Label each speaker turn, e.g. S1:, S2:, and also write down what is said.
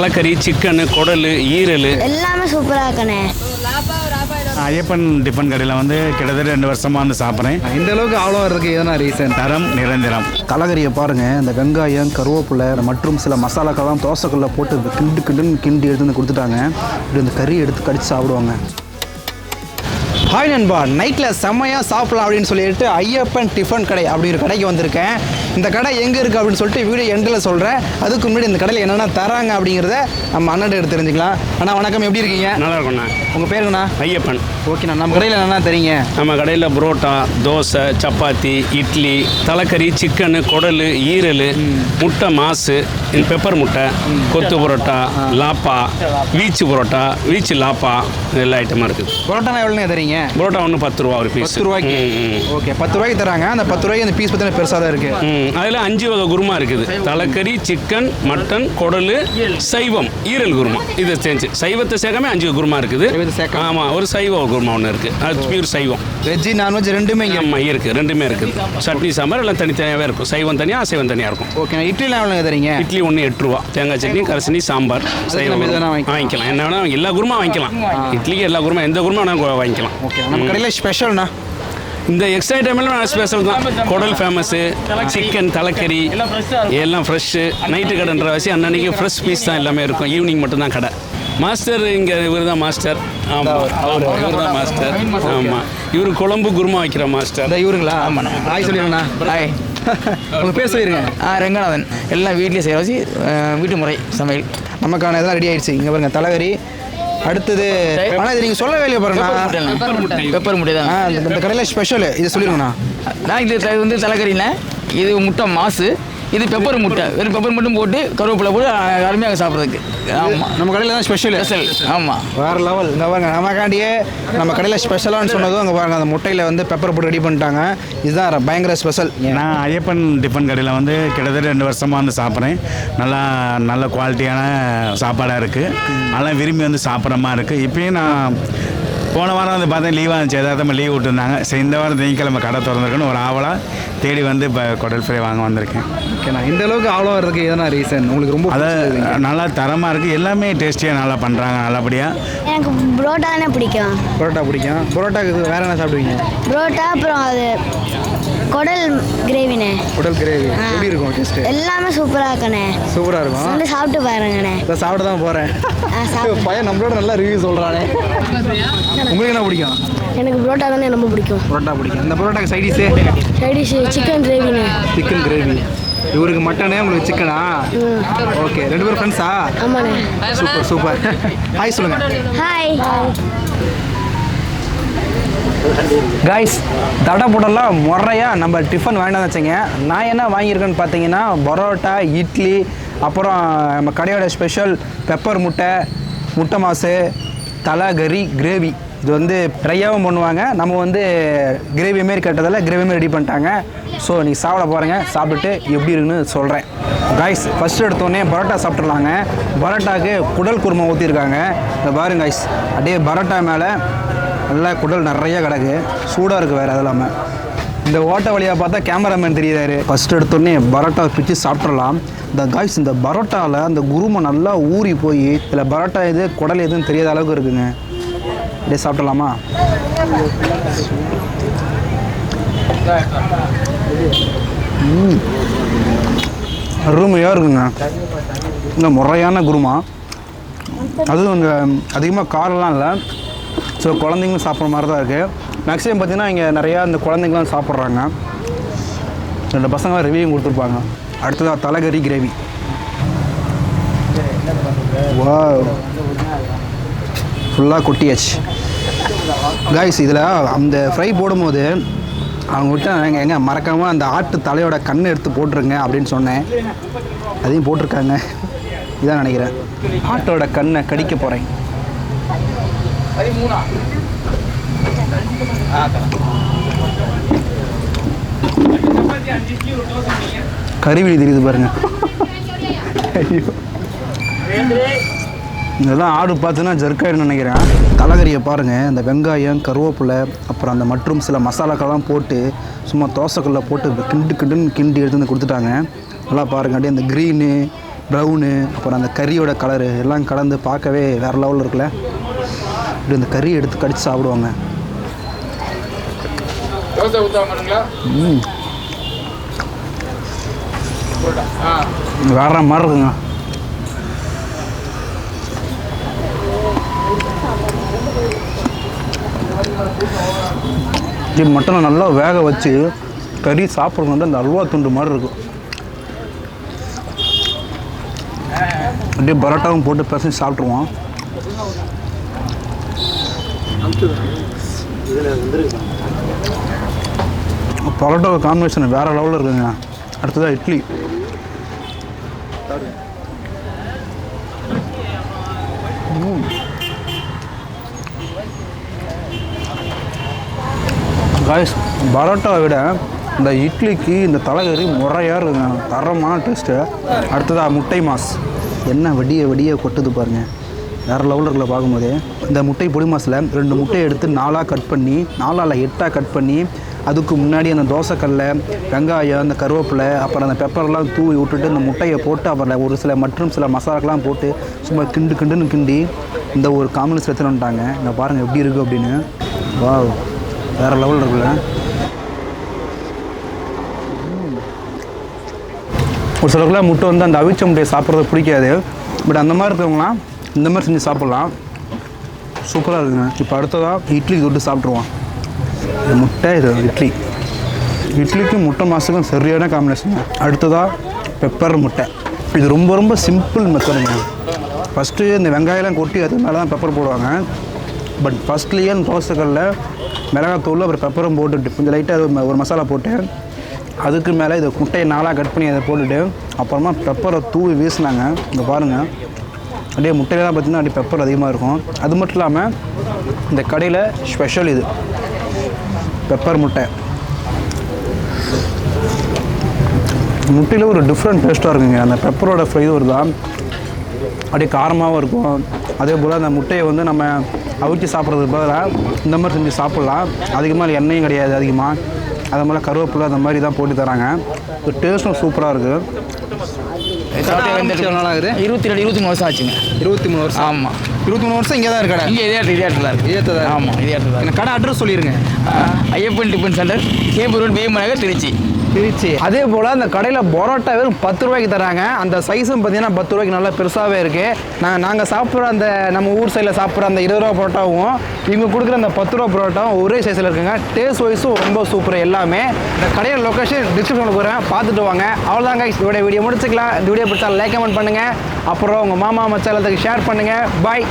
S1: தலைக்கறி chicken குடல் ஈரல்.
S2: எல்லாமே சூப்பராக இருக்கண்ணே.
S3: ஐயப்பன் டிஃபன் கடையில் வந்து கிட்டத்தட்ட ரெண்டு வருஷமாக வந்து சாப்பிட்றேன்.
S4: இந்த அளவுக்கு அவ்வளோ இருக்கு எதனா ரீசன்
S3: தரம் நிரந்தரம்.
S4: கலகரியை பாருங்க இந்த வெங்காயம் கருவேப்பிலை மற்றும் சில மசாலாக்கெல்லாம் தோசைக்கல்ல போட்டு கிண்டு கிண்டுன்னு கிண்டி எடுத்து வந்து கொடுத்துட்டாங்க. இப்படி இந்த கறி எடுத்து கடிச்சு சாப்பிடுவாங்க. ஹாய் நண்பா நைட்டில் செம்மையாக சாப்பிடலாம் அப்படின்னு சொல்லிட்டு ஐயப்பன் டிஃபன் கடை அப்படி ஒரு கடைக்கு வந்திருக்கேன். இந்த கடை எங்கே இருக்குது அப்படின்னு சொல்லிட்டு வீடியோ எண்டில் சொல்கிறேன் அதுக்கு முன்னாடி இந்த கடையில் என்னென்ன தராங்க அப்படிங்கிறத நம்ம அண்ணன் எடுத்து தெரிஞ்சுக்கலாம். அண்ணா வணக்கம். எப்படி இருக்கீங்க?
S1: நல்லா இருக்கும்ண்ணா
S4: உங்கள் பேருங்கண்ணா
S1: ஐயப்பன்.
S4: ஓகேண்ணா நம்ம கடையில் என்னென்ன தெரியுங்க
S1: நம்ம கடையில் புரோட்டா தோசை சப்பாத்தி இட்லி தலைக்கறி சிக்கனு குடல் ஈரல் முட்டை மாசு பெப்பர் முட்டை கொத்து புரோட்டா லாப்பா வீச்சு புரோட்டா வீச்சு லாப்பா எல்லா ஐட்டமாக இருக்குது
S4: பரோட்டானா எவ்வளோண்ணே தரீங்க?
S1: புரோட்டா ஒன்று பத்து ரூபா ஒரு பீஸ்
S4: பத்து ரூபாய்க்கு? ஓகே பத்து ரூபாய்க்கு தராங்க. அந்த பத்து ரூபாய்க்கு அந்த பீஸ் பார்த்தீங்கன்னா பெருசாக தான் இருக்குது
S1: அதில் அஞ்சு வகை குருமா இருக்குது. தலைக்கறி சிக்கன் மட்டன் குடல் சைவம் ஈரல் குருமா. இதை சேர்ந்து சைவத்தை சேர்க்காம அஞ்சு குருமா இருக்குது. ஆமாம் ஒரு சைவ குருமா ஒன்று இருக்குது அது பியூர் சைவம்.
S4: வெஜ்ஜு நான்வெஜ் ரெண்டுமே
S1: ஆமாம் இருக்குது ரெண்டுமே இருக்குது சட்னி சாம்பார் எல்லாம் தனித்தனியாகவே இருக்கும். சைவம் தனியாக அசைவம் தனியாக இருக்கும்.
S4: ஓகே இட்லிலாம் எவ்வளோங்க தரீங்க?
S1: இட்லி ஒன்று எட்டு ரூபா. தேங்காய் சட்னி கரசனி சாம்பார். சைவம்
S4: வாங்கிக்கலாம்.
S1: என்ன வேணா எல்லா குருமா வாங்கிக்கலாம். இட்லிக்கு எல்லா குருமா எந்த குருமா வேணா வாங்கிக்கலாம்.
S4: ஓகே நம்ம கடையில் ஸ்பெஷல்ண்ணா
S1: இந்த எக்ஸ்ட்ரா ஐட்டமெல்லாம் ஸ்பெஷல் தான். குடல் ஃபேமஸு சிக்கன் தலைக்கறி. எல்லாம் ஃப்ரெஷ்ஷு நைட்டு கடைன்ற வச்சு அன்னன்னைக்கு ஃப்ரெஷ் பீஸ் தான் எல்லாமே இருக்கும். ஈவினிங் மட்டும்தான் கடை. மாஸ்டர் இங்கே இவர் தான் மாஸ்டர் ஆமாம் அவர். இவர் தான் மாஸ்டர் ஆமாம் இவர் குழம்பு குருமா வைக்கிற மாஸ்டர்
S4: இவருங்களா? ஆமாண்ணா ஹாய் சொல்லிடுங்கண்ணா
S5: ஹாய்
S4: உங்கள் பேர் சொல்லிடுங்க.
S5: ஆ ரெங்கநாதன். எல்லாம் வீட்லேயே செய்ய வச்சு வீட்டு முறை சமையல்.
S4: நமக்கான இதெல்லாம் ரெடி ஆயிடுச்சு. இங்கே பாருங்க தலைவரி அடுத்தது ஆனால் இது நீங்கள் சொல்ல வேலையை பாருங்கண்ணா
S5: பெப்பர் முட்டை தான்.
S4: இந்த கடையில் ஸ்பெஷல் இது சொல்லிடுங்கண்ணா.
S5: நான் இது வந்து தலைக்கறிண்ணே. இது முட்டை மாசு. இது பெப்பர் முட்டை. வெறும் பெப்பர் மட்டும் போட்டு கருவேப்பிலை போட்டு அருமையாக சாப்பிட்றதுக்கு. ஆமாம்
S4: நம்ம கடையில் தான் ஸ்பெஷல்
S5: ஸ்பெஷல் ஆமாம்
S4: வேறு லெவல் இங்கே பாருங்க நமக்காண்டியே நம்ம கடையில் ஸ்பெஷலான்னு சொன்னதும் அங்கே பாருங்க அந்த முட்டையில் வந்து பெப்பர் போட்டு ரெடி பண்ணிட்டாங்க. இதுதான் பயங்கர ஸ்பெஷல்
S3: நான் ஐயப்பன் டிஃபன் கடையில் வந்து கிட்டத்தட்ட ரெண்டு வருஷமாக வந்து சாப்பிட்றேன். நல்லா நல்ல குவாலிட்டியான சாப்பாடாக இருக்குது நல்லா விரும்பி வந்து சாப்பிட்ற மாதிரி இருக்குது இப்பயும் நான் போன வாரம் வந்து பார்த்தேன் லீவாக இருந்துச்சு. எதார்த்தமாக லீவ் விட்டுருந்தாங்க. சரி இந்த வாரம் திங்கக்கிழமை கடை திறந்துருக்குன்னு ஒரு ஆவலாக தேடி வந்து இப்போ குடல் ஃப்ரை வாங்க வந்திருக்கேன்.
S4: ஓகேண்ணா இந்த அளவுக்கு அவ்வளோ வரதுக்கு எதனா ரீசன் உங்களுக்கு ரொம்ப
S3: அதாவது நல்லா தரமாக இருக்குது எல்லாமே டேஸ்டியாக நல்லா பண்ணுறாங்க நல்லபடியாக
S2: எனக்கு புரோட்டானே பிடிக்கும்.
S4: பரோட்டா பிடிக்கும். பரோட்டாக்கு வேற என்ன சாப்பிடுவீங்க?
S2: புரோட்டா அப்புறம் அது குடல் கிரேவிண்ணே
S4: உடல் கிரேவி. எப்படி இருக்கும் டேஸ்ட்டு
S2: எல்லாமே சூப்பராக இருக்கண்ணே.
S4: சூப்பராக இருக்கும்?
S2: வந்து சாப்பிட்டு பாருங்கண்ணே.
S4: இதை சாப்பிட தான்
S2: சாப்பிட்டு
S4: பையன் நம்மளோட நல்லா ரிவ்யூ சொல்கிறானே உங்களுக்கு என்ன பிடிக்கும்?
S2: எனக்கு புரோட்டா தானே ரொம்ப பிடிக்கும்.
S4: பரோட்டா பிடிக்கும். இந்த பரோட்டாக்கு சைடிஸே
S2: சைடிஷ் சிக்கன் கிரேவிண்ணே
S4: சிக்கன் கிரேவி இவருக்கு மட்டனே உங்களுக்கு சிக்கனா ஓகே ரெண்டு பேரும் ஃப்ரெண்ட்ஸா
S2: ஆமாண்ணே.
S4: சூப்பர் சூப்பர் ஹாய் சொல்லுங்கள்
S2: ஹாய்
S4: காய்ஸ் தடை போடலாம் முறையாக நம்ம டிஃபன் வேண்டாம் வச்சுங்க நான் என்ன வாங்கியிருக்கேன்னு பார்த்தீங்கன்னா பரோட்டா இட்லி அப்புறம் நம்ம கடையோட ஸ்பெஷல் பெப்பர் முட்டை முட்டை மாசு தலை கறி கிரேவி இது வந்து ட்ரையாகவும் பண்ணுவாங்க. நம்ம வந்து கிரேவி மாரி கட்டதில் கிரேவி மாரி ரெடி பண்ணிட்டாங்க. ஸோ நீங்கள் சாப்பிட போகிறேங்க சாப்பிட்டுட்டு எப்படி இருக்குன்னு சொல்கிறேன் காய்ஸ் ஃபஸ்ட்டு எடுத்தோடனே பரோட்டா சாப்பிட்ருலாங்க பரோட்டாக்கு குடல் குருமா ஊற்றிருக்காங்க இந்த பாருங்க காய்ஸ் அப்படியே பரோட்டா மேலே நல்லா குடல் நிறைய கிடக்கு. சூடாக இருக்குது வேறு அது இல்லாமல் இந்த ஓட்ட வழியாக பார்த்தா கேமராமேன் தெரியுறாரு. ஃபஸ்ட் எடுத்தோடனே பரோட்டா பிச்சு சாப்பிட்றலாம் இந்த காய்ஸ் இந்த பரோட்டாவில் அந்த குருமை நல்லா ஊறி போய் இதில் பரோட்டா எது குடல் எதுன்னு தெரியாத அளவுக்கு இருக்குங்க. அப்படியே சாப்பிட்றலாமா அருமையாக இருக்குங்க. இந்த முறையான குருமா. அதுவும் இங்கே அதிகமாக காரம்லாம் இல்லை. ஸோ குழந்தைங்களும் சாப்பிட்ற மாதிரி தான் இருக்குது மேக்ஸிமம் பார்த்தீங்கன்னா இங்கே நிறையா இந்த குழந்தைங்களாம் சாப்பிட்றாங்க. ரெண்டு பசங்க ரிவ்யூ கொடுத்துருப்பாங்க. அடுத்ததாக தலைகறி கிரேவி வா ஃபுல்லாக கொட்டியாச்சு. காய்ஸ் இதில் அந்த ஃப்ரை போடும்போது அவங்க விட்டு எங்க எங்க மறக்காமல் அந்த ஆட்டு தலையோட கண் எடுத்து போட்டுருங்க அப்படின்னு சொன்னேன். அதையும் போட்டிருக்காங்க. இதான் நினைக்கிறேன். ஆட்டோட கண்ணை கடிக்க போகிறேன் கருவிழி தெரியுது பாருங்க. ஐயோ. இதெல்லாம் ஆடு பார்த்துன்னா ஜர்க்காயிடுன்னு நினைக்கிறேன். தலைகறியை பாருங்கள் இந்த வெங்காயம் கருவேப்பிலை அப்புறம் அந்த மற்றும் சில மசாலாக்கெல்லாம் போட்டு சும்மா தோசைக்கல்ல போட்டு கிண்டு கிண்டுன்னு கிண்டி எடுத்து வந்து கொடுத்துட்டாங்க. நல்லா பாருங்க அப்படியே அந்த க்ரீனு ப்ரௌனு அப்புறம் அந்த கறியோட கலரு எல்லாம் கலந்து பார்க்கவே வேறு லெவலில் இருக்குல்ல. இப்படி இந்த கறி எடுத்து கடிச்சு சாப்பிடுவாங்க. ம். வேற மாதிரி இருக்குங்க. இது மட்டனை நல்லா வேக வச்சு கறி சாப்பிட்றது வந்து அந்த அல்வா துண்டு மாதிரி இருக்கும். அப்படியே பரோட்டாவும் போட்டு பிசைஞ்சு சாப்பிட்ருவோம் பரோட்டா காம்பினேஷன் வேறு லெவலில் இருக்குங்க. அடுத்ததாக இட்லி. காய்ஸ் பரோட்டாவை விட இந்த இட்லிக்கு இந்த தலைகறி முறையாக இருக்குங்க. தரமான டேஸ்ட்டு அடுத்ததாக முட்டை மாஸ். என்ன வெடிய வெடிய கொட்டுது பாருங்கள் வேறு லெவலில் இருக்கல பார்க்கும்போது இந்த முட்டை பொடிமாஸில் ரெண்டு முட்டையை எடுத்து நாலாக கட் பண்ணி நாலால் எட்டாக கட் பண்ணி அதுக்கு முன்னாடி அந்த தோசைக்கல்ல வெங்காயம் அந்த கருவேப்பிலை அப்புறம் அந்த பெப்பர்லாம் தூவி விட்டுட்டு இந்த முட்டையை போட்டு அப்புறம் ஒரு சில மற்றும் சில மசாலாக்கெல்லாம் போட்டு சும்மா கிண்டு கிண்டுன்னு கிண்டி இந்த ஒரு காம்பினேஷன் எடுத்துன்னு வந்துட்டாங்க. இங்கே பாருங்கள் எப்படி இருக்குது அப்படின்னு. வா வேறு லெவலில் இருக்குல்ல. ஒரு சிலருக்குலாம் முட்டை வந்து அந்த அவிச்ச முட்டையை சாப்பிட்றது பிடிக்காது. பட் அந்த மாதிரி இருக்கிறவங்களாம் இந்த மாதிரி செஞ்சு சாப்பிட்லாம். சூப்பராக இருக்குங்க. இப்போ அடுத்ததாக இட்லி தொட்டு சாப்பிட்ருவான் இது முட்டை இது இட்லி. இட்லிக்கும் முட்டை மாசுக்கும் சரியான காம்பினேஷன் அடுத்ததாக பெப்பர் முட்டை. இது ரொம்ப ரொம்ப சிம்பிள் மெத்தடுங்க ஃபஸ்ட்டு இந்த வெங்காயம்லாம் கொட்டி அது மேலே தான் பெப்பர் போடுவாங்க. பட் ஃபஸ்ட்லேயே அந்த தோசைக்கல்ல மிளகாத்தூள் அப்புறம் பெப்பரும் போட்டுட்டு கொஞ்சம் லைட்டாக ஒரு மசாலா போட்டு அதுக்கு மேலே இதை முட்டையை நாளாக கட் பண்ணி அதை போட்டுட்டு அப்புறமா பெப்பரை தூவி வீசினாங்க. இங்கே பாருங்கள் அப்படியே முட்டையெல்லாம் பார்த்தீங்கன்னா அப்படியே பெப்பர் அதிகமாக இருக்கும். அது மட்டும் இல்லாமல் இந்த கடையில் ஸ்பெஷல் இது. பெப்பர் முட்டை. முட்டையில் ஒரு டிஃப்ரெண்ட் டேஸ்ட்டாக இருக்குங்க. அந்த பெப்பரோட ஃப்ரைவரு தான். அப்படியே காரமாகவும் இருக்கும். அதே போல் அந்த முட்டையை வந்து நம்ம அவிச்சு சாப்பிட்றதுக்கு பதிலாக இந்த மாதிரி செஞ்சு சாப்பிட்லாம். அதிகமாக எண்ணெயும் கிடையாது அதிகமாக அது மாதிரி கருவேப்பிலை அந்த மாதிரி தான் போட்டு தராங்க. டேஸ்ட்டும் சூப்பராக இருக்குது நாள் ஆகுது?
S5: இருபத்தி ரெண்டு இருபத்தி மூணு வருஷம் ஆச்சுங்க.
S4: இருபத்தி மூணு வருஷம்?
S5: ஆமாம்
S4: இருபத்தி மூணு வருஷம் இங்கே தான் இருக்கடை.
S5: இங்கே இதே இடத்துல இதே இடத்துல
S4: இதே தான்.
S5: ஆமாம் இதே இடத்துல தான்
S4: கடை அட்ரஸ் சொல்லிடுங்க.
S5: ஐயப்பன் டிஃபன் சென்டர் கேபூர் ரோட் பீமநகர் திருச்சி.
S4: திருச்சி அதே போல் அந்த கடையில் பரோட்டா வெறும் பத்து ரூபாய்க்கு தராங்க. அந்த சைஸும் பார்த்தீங்கன்னா பத்து ரூபாய்க்கு நல்லா பெருசாகவே இருக்குது நான் நாங்கள் சாப்பிட்ற அந்த நம்ம ஊர் சைடில் சாப்பிட்ற அந்த இருபது ரூபா பரோட்டாவும் இவங்க கொடுக்குற அந்த பத்து ரூபா பரோட்டாவும் ஒரே சைஸில் இருக்குங்க. டேஸ்ட் வைஸும் ரொம்ப சூப்பர் எல்லாமே. இந்த கடையோட லொக்கேஷன் டிஸ்கிரிப்ஷனில் போகிறேன் பார்த்துட்டு வாங்க. அவ்வளோதாங்க இதோட வீடியோ முடிச்சுக்கலாம். இந்த வீடியோ பிடிச்சா லைக் கமெண்ட் பண்ணுங்கள் அப்புறம் உங்கள் மாமா மச்சாலத்துக்கு ஷேர் பண்ணுங்கள் பாய்